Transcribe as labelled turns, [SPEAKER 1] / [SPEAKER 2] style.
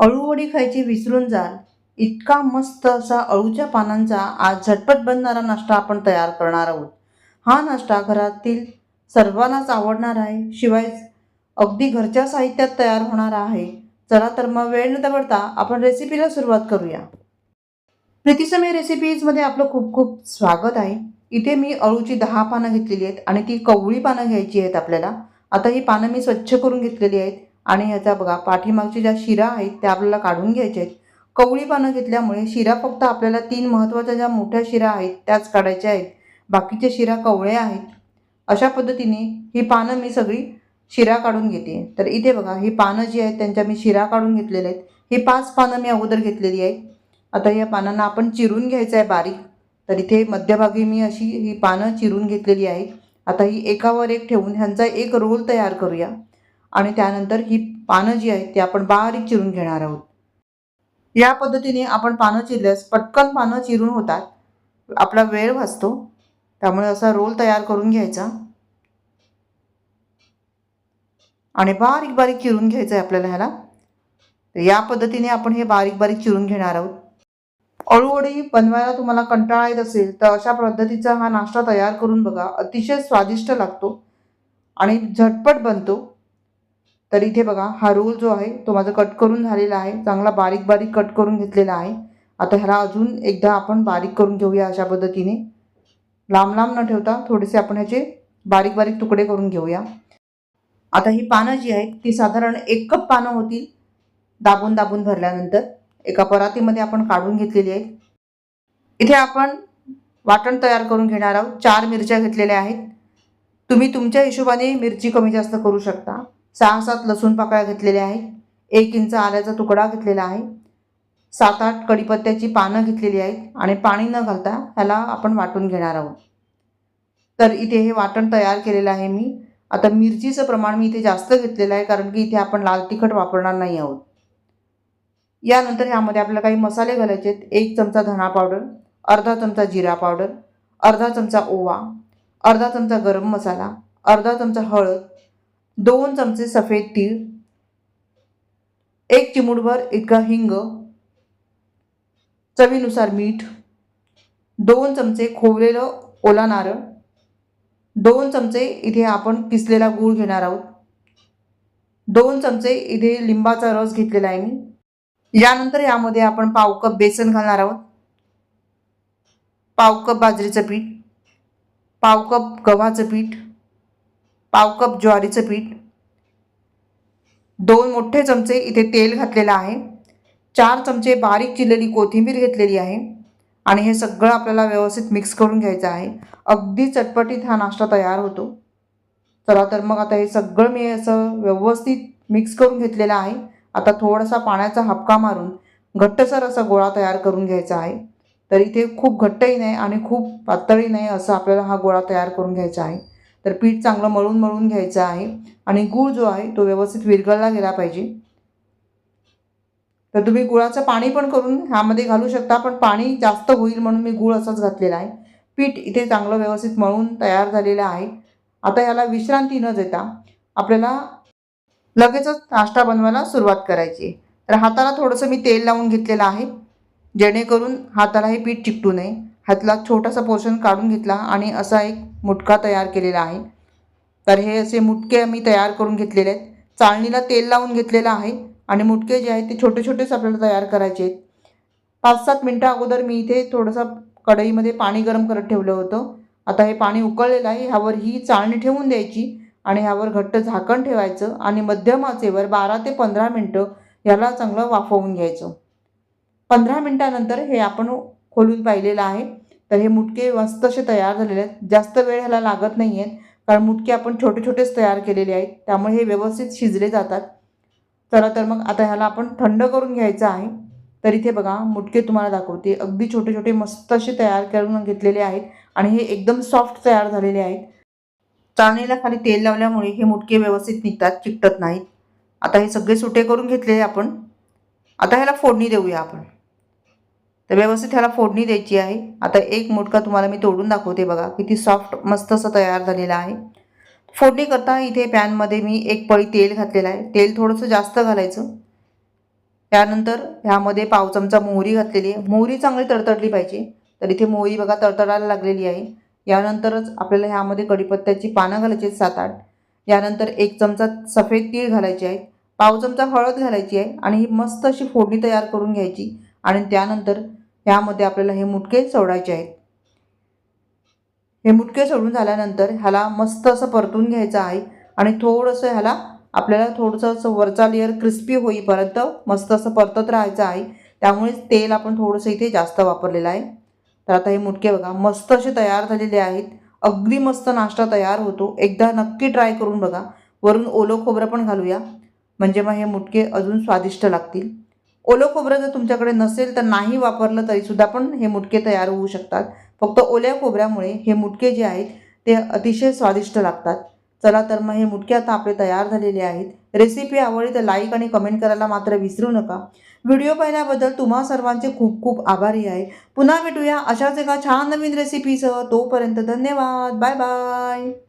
[SPEAKER 1] अळूवडी खायची विसरून जाल. इतका मस्त असा अळूच्या पानांचा आज झटपट बनणारा नाश्ता आपण तयार करणार आहोत. हा नाश्ता घरातील सर्वांनाच आवडणार आहे. शिवाय अगदी घरच्या साहित्यात तयार होणार आहे. चला तर मग वेळ न दवडता आपण रेसिपीला सुरुवात करूया. प्रीतीसमय रेसिपीजमध्ये आपलं खूप खूप स्वागत आहे. इथे मी अळूची दहा पानं घेतलेली आहेत आणि ती कवळी पानं घ्यायची आहेत आपल्याला. आता ही पानं मी स्वच्छ करून घेतलेली आहेत. आणि ह्याचा बघा पाठीमागच्या ज्या शिरा आहेत त्या आपल्याला काढून घ्यायच्या आहेत. कवळी पानं घेतल्यामुळे शिरा फक्त आपल्याला तीन महत्त्वाच्या ज्या मोठ्या शिरा आहेत त्याच काढायच्या आहेत. बाकीच्या शिरा कवळ्या आहेत. अशा पद्धतीने ही पानं मी सगळी शिरा काढून घेते. तर इथे बघा ही पानं जी आहेत त्यांच्या मी शिरा काढून घेतलेल्या आहेत. ही पाच पानं मी अगोदर घेतलेली आहेत. आता या पानांना आपण चिरून घ्यायचं आहे बारीक. तर इथे मध्यभागी मी अशी ही पानं चिरून घेतलेली आहेत. आता ही एकावर एक ठेवून ह्यांचा एक रोल तयार करूया. आणि त्यानंतर ही पानं जी आहेत ती आपण बारीक चिरून घेणार आहोत. या पद्धतीने आपण पानं चिरल्यास पटकन पानं चिरून होतात. आपला वेळ वाचतो. त्यामुळे असा रोल तयार करून घ्यायचा. आणि बारीक बारीक चिरून घ्यायचं आहे आपल्याला ह्याला. या पद्धतीने आपण हे बारीक बारीक चिरून घेणार आहोत. अळूवडी बनवायला तुम्हाला कंटाळा येत असेल तर अशा पद्धतीचा हा नाश्ता तयार करून बघा. अतिशय स्वादिष्ट लागतो. आणि झटपट बनतो. तर इथे बघा हा रोल जो आहे तो माझा कट करून झालेला आहे. चांगला बारीक बारीक कट करून घेतलेला आहे. आता ह्याला अजून एकदा आपण बारीक करून घेऊया अशा पद्धतीने. लांब लांब न ठेवता थोडेसे आपण ह्याचे बारीक बारीक तुकडे करून घेऊया. आता ही पानं जी आहेत ती साधारण एक कप पानं होतील दाबून दाबून भरल्यानंतर. एका परातीमध्ये आपण काढून घेतलेली आहेत. इथे आपण वाटण तयार करून घेणार आहोत. चार मिरच्या घेतलेल्या आहेत. तुम्ही तुमच्या हिशोबाने मिरची कमी जास्त करू शकता. सहा सात लसूण पाकळ्या घेतलेल्या आहेत. एक इंच आल्याचा तुकडा घेतलेला आहे. सात आठ कढीपत्त्याची पानं घेतलेली आहेत आणि पाणी न घालता ह्याला आपण वाटून घेणार आहोत. तर इथे हे वाटण तयार केलेलं आहे मी. आता मिरचीचं प्रमाण मी इथे जास्त घेतलेलं आहे कारण की इथे आपण लाल तिखट वापरणार नाही आहोत. यानंतर ह्यामध्ये आपल्याला काही मसाले घालायचे आहेत. एक चमचा धणा पावडर अर्धा चमचा जिरा पावडर अर्धा चमचा ओवा अर्धा चमचा गरम मसाला अर्धा चमचा हळद दोन चमचे सफेद तीळ एक चिमूटभर इतका हिंग चवीनुसार मीठ दोन चमचे खोवलेलं ओला नारळ दोन चमचे इथे आपण किसलेला गूळ घेणार आहोत दोन चमचे इथे लिंबाचा रस घेतलेला आहे मी. यानंतर यामध्ये आपण पाव कप बेसन घालणार आहोत पाव कप बाजरीचं पीठ पाव कप गव्हाचं पीठ पाव कप ज्वारीचं पीठ दोन मोठे चमचे इथे तेल घातलेलं आहे चार चमचे बारीक चिरलेली कोथिंबीर घेतलेली आहे आणि हे सगळं आपल्याला व्यवस्थित मिक्स करून घ्यायचं आहे. अगदी चटपटीत हा नाश्ता तयार होतो. चला तर मग आता हे सगळं मी असं व्यवस्थित मिक्स करून घेतलेलं आहे. आता थोडासा पाण्याचा हपका मारून घट्टसर असा गोळा तयार करून घ्यायचा आहे. तर इथे खूप घट्टही नाही आणि खूप पातळही नाही असं आपल्याला हा गोळा तयार करून घ्यायचा आहे. तर पीठ चांगलं मळून मळून घ्यायचं आहे. आणि गूळ जो आहे तो व्यवस्थित विरघळला गेला पाहिजे. तर तुम्ही गुळाचं पाणी पण करून ह्यामध्ये घालू शकता पण पाणी जास्त होईल म्हणून मी गूळ असाच घातलेला आहे. पीठ इथे चांगलं व्यवस्थित मळून तयार झालेलं आहे. आता ह्याला विश्रांती न देता आपल्याला लगेचच नाश्ता बनवायला सुरुवात करायची तर हाताला थोडंसं मी तेल लावून घेतलेलं आहे. जेणेकरून हाताला हे पीठ चिकटू नये. हातला छोटासा पोर्शन काढून घेतला आणि असा एक मुटका तयार केलेला आहे. तर हे असे मुटके मी तयार करून घेतलेले आहेत. चाळणीला तेल लावून घेतलेलं आहे आणि मुटके जे आहेत ते छोटे छोटेच आपल्याला तयार करायचे आहेत. पाच सात मिनटं अगोदर मी इथे थोडंसं कढईमध्ये पाणी गरम करत ठेवलं होतं. आता हे पाणी उकळलेलं आहे. ह्यावर ही चाळणी ठेवून द्यायची आणि ह्यावर घट्ट झाकण ठेवायचं आणि मध्यम आचेवर बारा ते पंधरा मिनटं ह्याला चांगलं वाफवून घ्यायचं. पंधरा मिनटानंतर हे आपण खोलून पाहिलेलं आहे. तर हे मुटके मस्त असे तयार झालेले आहेत. जास्त वेळ ह्याला लागत नाही आहेत कारण मुटके आपण छोटे छोटेच तयार केलेले आहेत. त्यामुळे हे व्यवस्थित शिजले जातात. चला तर मग आता ह्याला आपण थंड करून घ्यायचं आहे. तर इथे बघा मुटके तुम्हाला दाखवते. अगदी छोटे छोटे मस्त असे तयार करून घेतलेले आहेत आणि हे एकदम सॉफ्ट तयार झालेले आहेत. चाळणीला खाली तेल लावल्यामुळे हे मुटके व्यवस्थित निघतात चिकटत नाहीत. आता हे सगळे सुटे करून घेतलेले आपण. आता ह्याला फोडणी देऊया आपण. तर व्यवस्थित ह्याला फोडणी द्यायची आहे. आता एक मुटका तुम्हाला मी तोडून दाखवते बघा किती सॉफ्ट मस्त असं तयार झालेलं आहे. फोडणी करता इथे पॅनमध्ये मी एक पळी तेल घातलेलं आहे. तेल थोडंसं जास्त घालायचं. त्यानंतर ह्यामध्ये पाव चमचा मोहरी घातलेली आहे. मोहरी चांगली तडतडली पाहिजे. तर इथे मोहरी बघा तडतडायला लागलेली आहे. यानंतरच आपल्याला ह्यामध्ये कढीपत्त्याची पानं घालायची आहेत सात आठ यानंतर एक चमचा सफेद तीळ घालायचे आहेत. पाव चमचा हळद घालायची आहे आणि ही मस्त अशी फोडणी तयार करून घ्यायची. आणि त्यानंतर ह्यामध्ये आपल्याला हे मुटके सोडायचे आहेत. हे मुटके सोडून झाल्यानंतर ह्याला मस्त असं परतून घ्यायचं आहे आणि थोडंसं ह्याला आपल्याला थोडंसं असं वरचा लेअर क्रिस्पी होईपर्यंत मस्त असं परतत राहायचं आहे. त्यामुळे तेल आपण थोडंसं इथे जास्त वापरलेलं आहे. तर आता हे मुटके बघा मस्त असे तयार झालेले आहेत. अगदी मस्त नाश्ता तयार होतो. एकदा नक्की ट्राय करून बघा. वरून ओलं खोबरं पण घालूया. म्हणजे मग हे मुटके अजून स्वादिष्ट लागतील. ओलं खोबरं जर तुमच्याकडे नसेल तर नाही वापरलं तरीसुद्धा पण हे मुटके तयार होऊ शकतात. फक्त ओल्या खोबऱ्यामुळे हे मुटके जे आहेत ते अतिशय स्वादिष्ट लागतात. चला तर मग हे मुटके आता आपले तयार झालेले आहेत. रेसिपी आवडली तर लाईक आणि कमेंट करायला मात्र विसरू नका. व्हिडिओ पाहिल्याबद्दल तुम्हा सर्वांचे खूप खूप आभारी आहे. पुन्हा भेटूया अशाच एका छान नवीन रेसिपीसह. तोपर्यंत धन्यवाद. Bye bye.